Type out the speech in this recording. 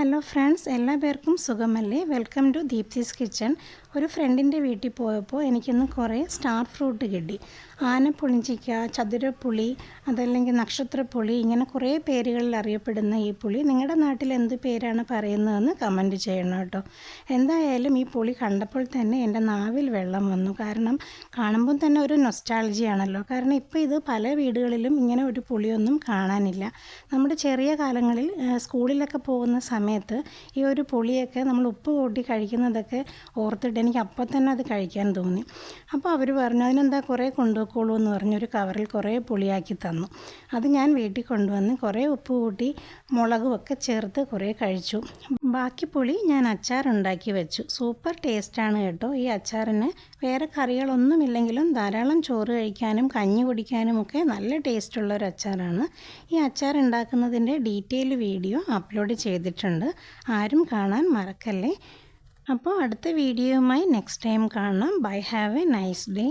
Hello friends എല്ലാ പേർക്കും സുഖമല്ലേ? Welcome to Deepsy's kitchen. ഒരു ഫ്രണ്ടിന്റെ വീട്ടിൽ പോയപ്പോൾ എനിക്കിന്ന് കുറേ സ്റ്റാർ ഫ്രൂട്ട് കിട്ടി. ആനപ്പുളിഞ്ചിക്ക ചതുരപ്പുളി അതല്ലെങ്കിൽ നക്ഷത്രപ്പുളി ഇങ്ങനെ കുറേ പേരുകളിൽ അറിയപ്പെടുന്ന ഈ പുളി. നിങ്ങളുടെ നാട്ടിൽ എന്ത് പേരാണ് പറയുന്നതെന്ന് കമന്റ് ചെയ്യണം കേട്ടോ. എന്തായാലും ഈ പുളി കണ്ടപ്പോൾ തന്നെ എന്റെ നാവിൽ വെള്ളം വന്നു. കാരണം കാണുമ്പോൾ തന്നെ ഒരു നൊസ്റ്റാൾജിയാണല്ലോ കാരണം ഇപ്പോൾ ഇത് പല വീടുകളിലും ഇങ്ങനെ ഒരു പുളിയൊന്നും കാണാനില്ല. നമ്മുടെ ചെറിയ കാലങ്ങളിൽ സ്കൂളിലൊക്കെ പോകുന്ന സമയത്ത് ഈ ഒരു പുളിയൊക്കെ നമ്മൾ ഉപ്പ് കൂട്ടി കഴിക്കുന്നതൊക്കെ ഓർത്തിട്ട് എനിക്ക് അപ്പം തന്നെ അത് കഴിക്കാൻ തോന്നി. അപ്പോൾ അവർ പറഞ്ഞു അതിനെന്താ കുറേ കൊണ്ടുപോയിക്കോളൂ എന്ന് പറഞ്ഞ് ഒരു കവറിൽ കുറേ പുളിയാക്കി തന്നു. അത് ഞാൻ വീട്ടിൽ കൊണ്ടുവന്ന് കുറേ ഉപ്പ് കൂട്ടി മുളകും ഒക്കെ ചേർത്ത് കുറേ കഴിച്ചു. ബാക്കി പുളി ഞാൻ അച്ചാർ ഉണ്ടാക്കി വെച്ചു. സൂപ്പർ ടേസ്റ്റാണ് കേട്ടോ ഈ അച്ചാറിന്. വേറെ കറികളൊന്നുമില്ലെങ്കിലും ധാരാളം ചോറ് കഴിക്കാനും കഞ്ഞി കുടിക്കാനും ഒക്കെ നല്ല ടേസ്റ്റുള്ള ഒരു അച്ചാറാണ്. ഈ അച്ചാർ ഉണ്ടാക്കുന്നതിന്റെ ഡീറ്റെയിൽ വീഡിയോ അപ്ലോഡ് ചെയ്തിട്ടുണ്ട്. ആരും കാണാൻ മറക്കല്ലേ? അപ്പോൾ അടുത്ത വീഡിയോയുമായി നെക്സ്റ്റ് ടൈം കാണാം. Bye have a nice day.